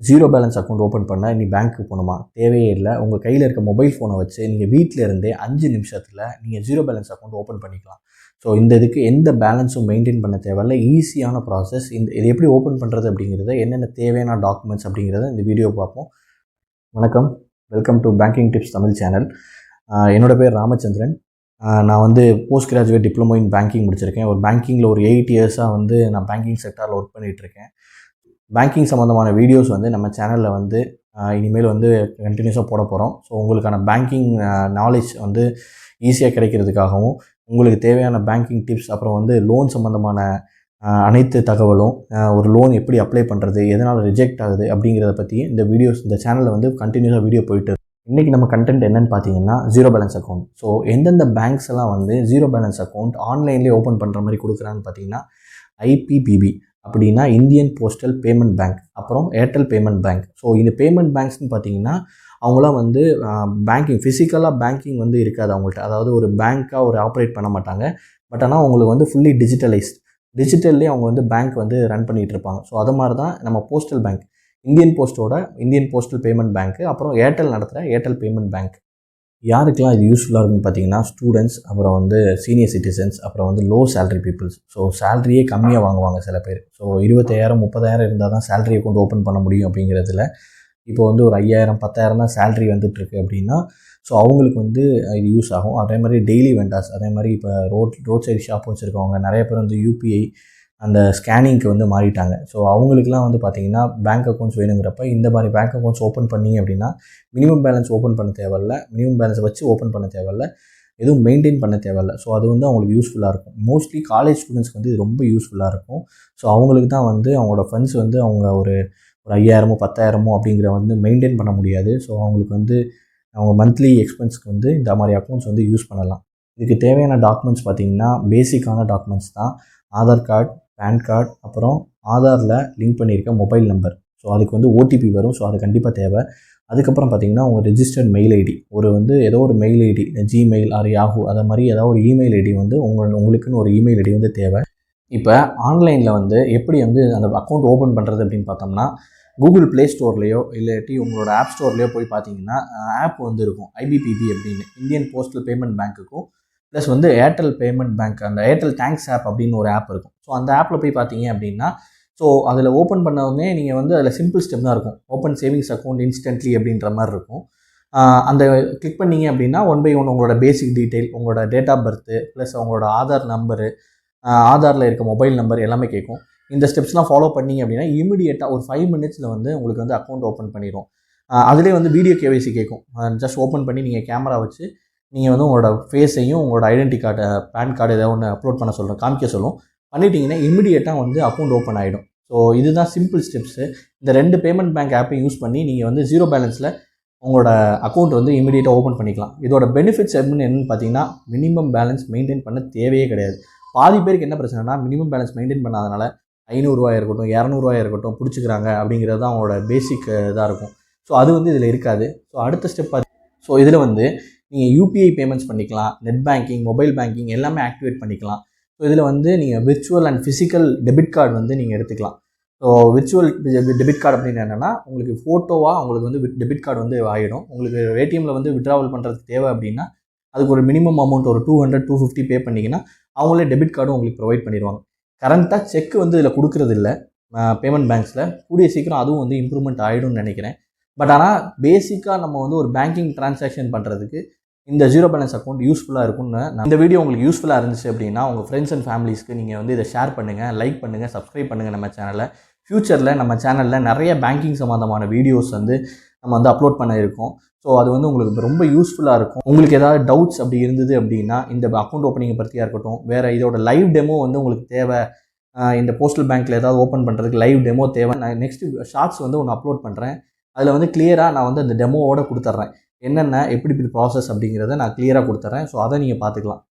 Zero balance account open பண்ண நீ பேங்க்கு போகணுமா? தேவையே இல்லை. உங்கள் கையில் இருக்க மொபைல் ஃபோனை வச்சு நீங்கள் வீட்டில் இருந்தே அஞ்சு நிமிஷத்தில் நீங்கள் ஜீரோ பேலன்ஸ் அக்கௌண்ட் ஓப்பன் பண்ணிக்கலாம். ஸோ இந்த இதுக்கு எந்த பேலன்ஸும் மெயின்டைன் பண்ண தேவையில்ல. ஈஸியான ப்ராசஸ் இந்த இது எப்படி ஓப்பன் பண்ணுறது அப்படிங்கிறத என்னென்ன தேவையான டாக்குமெண்ட்ஸ் அப்படிங்கிறத இந்த வீடியோ பார்ப்போம். வணக்கம். Welcome to banking tips Tamil channel என்னோட பேர் ராமச்சந்திரன். நான் வந்து post graduate diploma in banking முடிச்சிருக்கேன். ஒரு பேங்கிங்கில் ஒரு எயிட் இயர்ஸாக வந்து நான் பேங்கிங் செக்டாரில் ஒர்க் பண்ணிகிட்ருக்கேன் பேங்கிங் சம்மந்தமான வீடியோஸ் வந்து நம்ம சேனலில் வந்து இனிமேல் வந்து கண்டினியூஸாக போட போகிறோம் ஸோ உங்களுக்கான பேங்கிங் நாலேஜ் வந்து ஈஸியாக கிடைக்கிறதுக்காகவும் உங்களுக்கு தேவையான பேங்கிங் டிப்ஸ் அப்புறம் வந்து லோன் சம்மந்தமான அனைத்து தகவலும் ஒரு லோன் எப்படி அப்ளை பண்ணுறது எதனால் ரிஜெக்ட் ஆகுது அப்படிங்கிறத பற்றி இந்த வீடியோஸ் இந்த சேனலில் வந்து கண்டினியூஸாக வீடியோ போயிட்டு இருக்கு. இன்றைக்கி நம்ம கண்டென்ட் என்னென்னு பார்த்தீங்கன்னா ஜீரோ பேலன்ஸ் அக்கௌண்ட் ஸோ எந்தெந்த பேங்க்ஸ் எல்லாம் வந்து ஜீரோ பேலன்ஸ் அக்கௌண்ட் ஆன்லைன்லேயே ஓப்பன் பண்ணுற மாதிரி கொடுக்குறான்னு பார்த்தீங்கன்னா ஐபிபிபி அப்படின்னா இந்தியன் போஸ்டல் பேமெண்ட் பேங்க் அப்புறம் ஏர்டெல் பேமெண்ட் பேங்க். ஸோ இந்த பேமெண்ட் பேங்க்ஸ்னு பார்த்தீங்கன்னா அவங்களாம் வந்து பேங்கிங் ஃபிசிக்கலாக பேங்கிங் வந்து இருக்காது அவங்கள்ட்ட. அதாவது ஒரு பேங்க்காக ஒரு ஆப்ரேட் பண்ண மாட்டாங்க. பட் ஆனால் அவங்களுக்கு வந்து ஃபுல்லி டிஜிட்டலைஸ்ட் டிஜிட்டல்லே அவங்க வந்து பேங்க் வந்து ரன் பண்ணிகிட்டு இருப்பாங்க. ஸோ அது மாதிரி தான் நம்ம போஸ்டல் பேங்க். இந்தியன் போஸ்ட்டோட இந்தியன் போஸ்டல் பேமெண்ட் பேங்க்கு அப்புறம் ஏர்டெல் நடத்துகிற ஏர்டெல் பேமெண்ட் பேங்க். யாருக்கெல்லாம் இது யூஸ்ஃபுல்லாக இருக்குன்னு பார்த்தீங்கன்னா ஸ்டூடெண்ட்ஸ் அப்புறம் வந்து சீனியர் சிட்டிசன்ஸ் அப்புறம் வந்து லோ சேலரி பீப்புள்ஸ் ஸோ சேலரியே கம்மியாக வாங்குவாங்க சில பேர். ஸோ இருபத்தாயிரம் முப்பதாயிரம் இருந்தால் தான் சேலரியை அக்கௌண்ட் ஓப்பன் பண்ண முடியும் அப்படிங்கிறதுல. இப்போ வந்து ஒரு ஐயாயிரம் பத்தாயிரம் தான் சேலரி வந்துட்டுருக்கு அப்படின்னா ஸோ அவங்களுக்கு வந்து இது யூஸ் ஆகும். அதே மாதிரி டெய்லி வெண்டாஸ் அதே மாதிரி இப்போ ரோட் ரோட் சைடு ஷாப் வச்சுருக்கவங்க நிறைய பேர் வந்து யூபிஐ அந்த ஸ்கேனிங்க்கு வந்து மாறிட்டாங்க. ஸோ அவங்களுக்குலாம் வந்து பார்த்தீங்கன்னா பேங்க் அக்கௌண்ட்ஸ் வேணுங்கிறப்ப இந்த மாதிரி பேங்க் அக்கௌண்ட்ஸ் ஓப்பன் பண்ணீங்க அப்படின்னா மினிமம் பேலன்ஸ் ஓப்பன் பண்ண தேவையில்ல. மினிமம் பேலன்ஸை வச்சு ஓப்பன் பண்ண தேவையில்ல. எதுவும் மெயின்டைன் பண்ண தேவையில்ல. ஸோ அது வந்து அவங்களுக்கு யூஸ்ஃபுல்லாக இருக்கும். மோஸ்ட்லி காலேஜ் ஸ்டூடெண்ட்ஸ்க்கு வந்து இது ரொம்ப யூஸ்ஃபுல்லாக இருக்கும். ஸோ அவங்களுக்கு தான் வந்து அவங்களோட ஃபண்ட்ஸ் வந்து அவங்க ஒரு ஒரு ஐயாயிரமோ பத்தாயிரமோ அப்படிங்கிற வந்து மெயின்டைன் பண்ண முடியாது. ஸோ அவங்களுக்கு வந்து அவங்க மந்த்லி எக்ஸ்பென்ஸ்க்கு வந்து இந்த மாதிரி அக்கௌண்ட்ஸ் வந்து யூஸ் பண்ணலாம். இதுக்கு தேவையான டாக்குமெண்ட்ஸ் பார்த்திங்கன்னா பேசிக்கான டாக்குமெண்ட்ஸ் தான். ஆதார் கார்டு பேன் கார்டு அப்புறம் ஆதாரில் லிங்க் பண்ணியிருக்க மொபைல் நம்பர். ஸோ அதுக்கு வந்து ஓடிபி வரும். ஸோ அது கண்டிப்பாக தேவை. அதுக்கப்புறம் பார்த்தீங்கன்னா உங்கள் ரெஜிஸ்டர்ட் மெயில் ஐடி ஒரு வந்து ஏதோ ஒரு mail ID Gmail or Yahoo அதை மாதிரி ஏதோ ஒரு இமெயில் ஐடி வந்து உங்கள் உங்களுக்குன்னு ஒரு இமெயில் ஐடி வந்து தேவை. இப்போ ஆன்லைனில் வந்து எப்படி வந்து அந்த அக்கௌண்ட் ஓப்பன் பண்ணுறது அப்படின்னு பார்த்தோம்னா கூகுள் ப்ளே ஸ்டோர்லேயோ இல்லாட்டி உங்களோட ஆப் ஸ்டோர்லேயோ போய் பார்த்தீங்கன்னா ஆப் வந்து இருக்கும். ஐபிபிபி அப்படின்னு. இந்தியன் போஸ்டல் பேமெண்ட் பேங்க்குக்கும் ப்ளஸ் வந்து ஏர்டெல் பேமெண்ட் பேங்க் அந்த ஏர்டெல் தேங்க்ஸ் ஆப் அப்படின்னு ஒரு ஆப் இருக்கும். ஸோ அந்த ஆப்பில் போய் பார்த்தீங்க அப்படின்னா ஸோ அதில் ஓப்பன் பண்ணவுடனே நீங்கள் வந்து அதில் சிம்பிள் ஸ்டெப் தான் இருக்கும். ஓப்பன் சேவிங்ஸ் அக்கௌண்ட் இன்ஸ்டன்ட்லி அப்படின்ற மாதிரி இருக்கும். அந்த கிளிக் பண்ணீங்க அப்படின்னா ஒன் பை ஒன் உங்களோட பேசிக் டீட்டெயில் உங்களோட டேட் ஆஃப் பர்த்து ப்ளஸ் உங்களோட ஆதார் நம்பரு ஆதாரில் இருக்க மொபைல் நம்பர் எல்லாமே கேட்கும். இந்த ஸ்டெப்ஸ்லாம் ஃபாலோ பண்ணீங்க அப்படின்னா இமிடியேட்டாக ஒரு ஃபைவ் மினிட்ஸில் வந்து உங்களுக்கு வந்து அக்கௌண்ட் ஓப்பன் பண்ணிடும் அதிலே வந்து வீடியோ கேவைசி கேட்கும். ஜஸ்ட் ஓப்பன் பண்ணி நீங்கள் கேமரா வச்சு நீங்கள் வந்து உங்களோட ஃபேஸையும் உங்களோட ஐடென்டி கார்டு பேன் கார்டு ஏதாவது ஒன்று அப்லோட் பண்ண சொல்கிறோம் காமிக்க சொல்லும். பண்ணிட்டீங்கன்னா இமிடியேட்டாக வந்து அக்கௌண்ட் ஓப்பன் ஆகிடும் ஸோ இதுதான் சிம்பிள் ஸ்டெப்ஸு இந்த ரெண்டு பேமெண்ட் பேங்க் ஆப்பையும் யூஸ் பண்ணி நீங்கள் வந்து ஜீரோ பேலன்ஸில் உங்களோட அக்கௌண்ட் வந்து இமிடியேட்டாக ஓப்பன் பண்ணிக்கலாம். இதோட பெனிஃபிட்ஸ் என்னென்னு பார்த்தீங்கன்னா மினிமம் பேலன்ஸ் மெயின்டைன் பண்ண தேவையே கிடையாது. பாதி பேருக்கு என்ன பிரச்சனைனா மினிமம் பேலன்ஸ் மெயின்டைன் பண்ணாதனால ஐநூறுரூவா இருக்கட்டும் இரநூறுவாயா இருக்கட்டும் பிடிச்சிக்கிறாங்க அப்படிங்கிறது தான் அவங்களோட பேசிக் இதாக இருக்கும். ஸோ அது வந்து இதில் இருக்காது. ஸோ அடுத்த ஸ்டெப் ஸோ இதில் வந்து நீங்கள் யூபிஐ பேமெண்ட்ஸ் பண்ணிக்கலாம் நெட் பேங்கிங் மொபைல் பேங்கிங் எல்லாமே ஆக்டிவேட் பண்ணிக்கலாம். ஸோ இதில் வந்து நீங்கள் virtual and physical debit card வந்து நீங்கள் எடுத்துக்கலாம். ஸோ விர்ச்சுவல் டெபிட் கார்டு அப்படின்னு என்னென்னா உங்களுக்கு ஃபோட்டோவாக உங்களுக்கு வந்து டெபிட் கார்டு வந்து ஆகிடும் உங்களுக்கு ஏடிஎம்மில் வந்து விட்ராவல் பண்ணுறதுக்கு தேவை அப்படின்னா அதுக்கு ஒரு மினிமம் அமௌண்ட் ஒரு two hundred two fifty pay பண்ணிங்கன்னா அவங்களே டெபிட் கார்டும் உங்களுக்கு ப்ரொவைட் பண்ணிடுவாங்க. கரண்ட்டாக செக் வந்து இதில் கொடுக்குறது இல்லை பேமெண்ட் பேங்க்ஸில் கூடிய சீக்கிரம் அதுவும் வந்து இம்ப்ரூவ்மெண்ட் ஆகிடும்னு நினைக்கிறேன். பட் ஆனால் பேசிக்காக நம்ம வந்து ஒரு பேங்கிங் டிரான்சாக்ஷன் பண்ணுறதுக்கு இந்த ஜீரோ பேலன்ஸ் அக்கௌண்ட் யூஸ்ஃபுல்லாக இருக்கும்னு நான் இந்த வீடியோ உங்களுக்கு யூஸ்ஃபுல்லாக இருந்துச்சு அப்படின்னா உங்கள் ஃப்ரெண்ட்ஸ் அண்ட் ஃபேமிலிஸ்க்கு நீங்கள் வந்து இதை ஷேர் பண்ணுங்கள் லைக் பண்ணுங்கள் சப்ஸ்கிரைப் பண்ணுங்கள் நம்ம சேனலை ஃப்யூச்சரில் நம்ம சேனலில் நிறைய பேங்கிங் சம்மந்தமான வீடியோஸ் வந்து நம்ம வந்து அப்லோட் பண்ண இருக்கோம். ஸோ அது வந்து உங்களுக்கு ரொம்ப யூஸ்ஃபுல்லாக இருக்கும். உங்களுக்கு ஏதாவது டவுட்ஸ் அப்படி இருந்தது அப்படின்னா இந்த அக்கௌண்ட் ஓப்பனிங்கை பற்றியாக இருக்கட்டும் வேறு இதோட லைவ் டெமோ வந்து உங்களுக்கு தேவை. இந்த போஸ்டல் பேங்க்கில் ஏதாவது ஓப்பன் பண்ணுறதுக்கு லைவ் டெமோ தேவை. நான் நெக்ஸ்ட்டு ஷார்ட்ஸ் வந்து ஒன்று அப்லோட் பண்ணுறேன் அதில் வந்து கிளியராக நான் வந்து அந்த டெமோவோட கொடுத்துட்றேன் என்னென்ன எப்படி இப்படி ப்ராசஸ் அப்படிங்கிறத நான் கிளியராக கொடுத்துட்றேன் ஸோ அதை நீங்கள் பார்த்துக்கலாம்.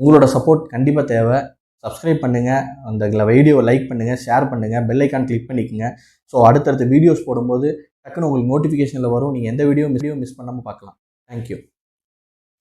உங்களோட சப்போர்ட் கண்டிப்பாக தேவை. சப்ஸ்கிரைப் பண்ணுங்கள் அந்த வீடியோவை லைக் பண்ணுங்கள் ஷேர் பண்ணுங்கள் பெல் ஐக்கான் கிளிக் பண்ணிக்கோங்க. ஸோ அடுத்தடுத்த வீடியோஸ் போடும்போது டக்குன்னு உங்களுக்கு நோட்டிஃபிகேஷனில் வரும். நீங்கள் எந்த வீடியோ வீடியோ மிஸ் பண்ணாமல் பார்க்கலாம். தேங்க்யூ